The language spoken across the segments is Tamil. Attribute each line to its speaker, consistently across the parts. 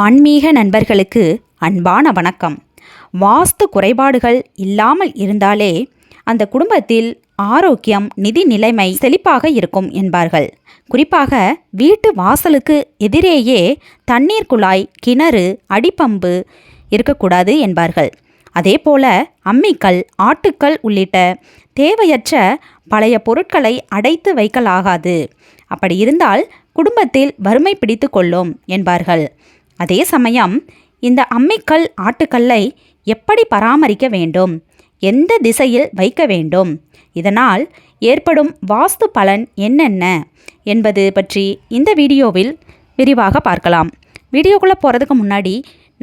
Speaker 1: ஆன்மீக நண்பர்களுக்கு அன்பான வணக்கம். வாஸ்து குறைபாடுகள் இல்லாமல் இருந்தாலே அந்த குடும்பத்தில் ஆரோக்கியம் நிதி நிலைமை செழிப்பாக இருக்கும் என்பார்கள். குறிப்பாக வீட்டு வாசலுக்கு எதிரேயே தண்ணீர் குழாய் கிணறு அடிப்பம்பு இருக்கக்கூடாது என்பார்கள். அதேபோல அம்மிக்கல் ஆட்டுக்கல் உள்ளிட்ட தேவையற்ற பழைய பொருட்களை அடைத்து வைக்கலாகாது. அப்படி இருந்தால் குடும்பத்தில் வறுமை பிடித்து கொள்ளும் என்பார்கள். அதே சமயம் இந்த அம்மிக்கல் ஆட்டுக்கல்லை எப்படி பராமரிக்க வேண்டும்? எந்த திசையில் வைக்க வேண்டும்? இதனால் ஏற்படும் வாஸ்து பலன் என்னென்ன? என்பது பற்றி இந்த வீடியோவில் விரிவாக பார்க்கலாம். வீடியோக்குள்ளே போகிறதுக்கு முன்னாடி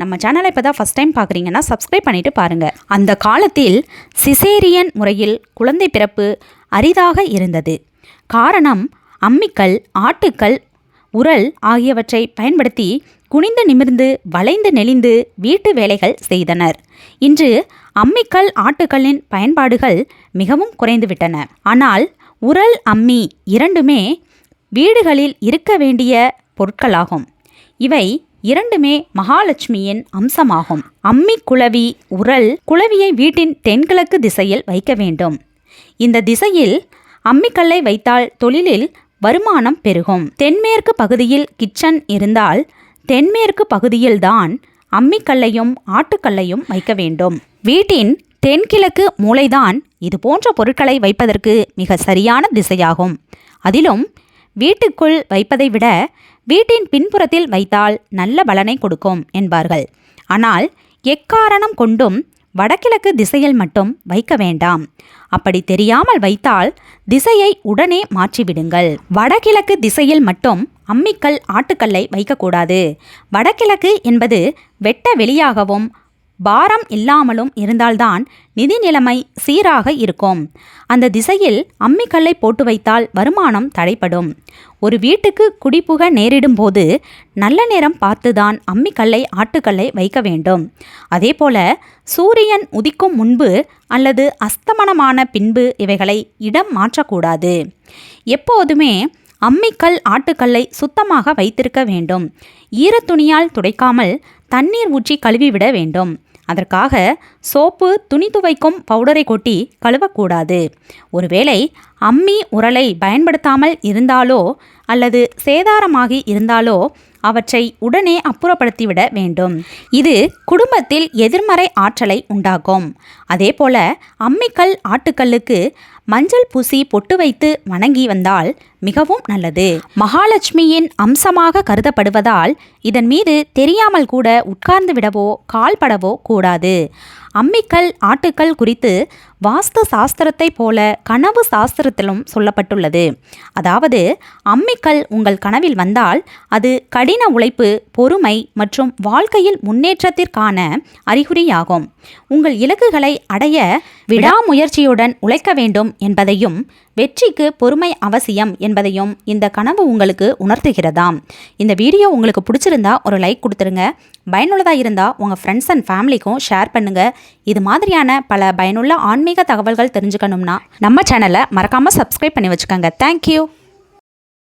Speaker 1: நம்ம சேனலை இப்போ தான் ஃபஸ்ட் டைம் பார்க்குறீங்கன்னா சப்ஸ்கிரைப் பண்ணிவிட்டு பாருங்கள் அந்த காலத்தில் சிசேரியன் முறையில் குழந்தை பிறப்பு அரிதாக இருந்தது. காரணம் அம்மிக்கல் ஆட்டுக்கல் உரல் ஆகியவற்றை பயன்படுத்தி குனிந்து நிமிர்ந்து வளைந்து நெளிந்து வீட்டு வேலைகள் செய்தனர். இன்று அம்மிக்கல் ஆட்டுக்களின் பயன்பாடுகள் மிகவும் குறைந்துவிட்டன. ஆனால் உரல் அம்மி இரண்டுமே வீடுகளில் இருக்க வேண்டிய பொருட்களாகும். இவை இரண்டுமே மகாலட்சுமியின் அம்சமாகும். அம்மி குளவி உரல் குளவியை வீட்டின் தென்கிழக்கு திசையில் வைக்க வேண்டும். இந்த திசையில் அம்மிக்கல்லை வைத்தால் தொழிலில் வருமானம் பெருகும். தென்மேற்கு பகுதியில் கிச்சன் இருந்தால் தென்மேற்கு பகுதியில்தான் அம்மிக்கல்லையும் ஆட்டுக்கல்லையும் வைக்க வேண்டும். வீட்டின் தென்கிழக்கு மூளைதான் இது போன்ற பொருட்களை வைப்பதற்கு மிக சரியான திசையாகும். அதிலும் வீட்டுக்குள் வைப்பதை விட வீட்டின் பின்புறத்தில் வைத்தால் நல்ல பலனை கொடுக்கும் என்பார்கள். ஆனால் எக்காரணம் கொண்டும் வடகிழக்கு திசையில் மட்டும் வைக்க வேண்டாம். அப்படி தெரியாமல் வைத்தால் திசையை உடனே மாற்றிவிடுங்கள். வடகிழக்கு திசையில் மட்டும் அம்மிக்கல் ஆட்டுக்கல்லை வைக்கக்கூடாது. வடகிழக்கு என்பது வெட்ட வெளியாகவும் பாரம் இல்லாமலும் இருந்தால்தான் நிதி நிலைமை சீராக இருக்கும். அந்த திசையில் அம்மிக்கல்லை போட்டு வைத்தால் வருமானம் தடைப்படும் ஒரு வீட்டுக்கு குடிப்புக நேரிடும் போது நல்ல நேரம் பார்த்துதான் அம்மிக்கல்லை ஆட்டுக்கல்லை வைக்க வேண்டும். அதேபோல சூரியன் உதிக்கும் முன்பு அல்லது அஸ்தமனமான பின்பு இவைகளை இடம் மாற்றக்கூடாது. எப்போதுமே அம்மிக்கல் ஆட்டுக்கல்லை சுத்தமாக வைத்திருக்க வேண்டும். ஈரத்துணியால் துடைக்காமல் தண்ணீர் ஊற்றி கழுவிவிட வேண்டும். அதற்காக சோப்பு துணி துவைக்கும் பவுடரை கொட்டி கழுவக்கூடாது. ஒருவேளை அம்மி உரலை பயன்படுத்தாமல் இருந்தாலோ அல்லது சேதாரமாகி இருந்தாலோ அவற்றை உடனே அப்புறப்படுத்திவிட வேண்டும். இது குடும்பத்தில் எதிர்மறை ஆற்றலை உண்டாக்கும். அதேபோல அம்மிக்கல் ஆட்டுக்கல்லுக்கு மஞ்சள் பூசி பொட்டு வைத்து வணங்கி வந்தால் மிகவும் நல்லது. மகாலட்சுமியின் அம்சமாக கருதப்படுவதால் இதன் மீது தெரியாமல் கூட உட்கார்ந்து விடவோ கால்படவோ கூடாது. அம்மிக்கல் ஆட்டுக்கல் குறித்து வாஸ்து சாஸ்திரத்தை போல கனவு சாஸ்திரத்திலும் சொல்லப்பட்டுள்ளது. அதாவது அம்மிக்கல் உங்கள் கனவில் வந்தால் அது கடின உழைப்பு பொறுமை மற்றும் வாழ்க்கையில் முன்னேற்றத்திற்கான அறிகுறியாகும். உங்கள் இலக்குகளை அடைய விடாமுயற்சியுடன் உழைக்க வேண்டும் என்பதையும் வெற்றிக்கு பொறுமை அவசியம் என்பதையும் இந்த கனவு உங்களுக்கு உணர்த்துகிறதாம். இந்த வீடியோ உங்களுக்கு பிடிச்சிருந்தா ஒரு லைக் கொடுத்துருங்க. பயனுள்ளதாக இருந்தால் உங்கள் ஃப்ரெண்ட்ஸ் அண்ட் ஃபேமிலிக்கும் ஷேர் பண்ணுங்கள் இது மாதிரியான பல பயனுள்ள ஆன்மீக தகவல்கள் தெரிஞ்சுக்கணும்னா நம்ம சேனலை மறக்காமல் சப்ஸ்கிரைப் பண்ணி வச்சுக்கோங்க. தேங்க்யூ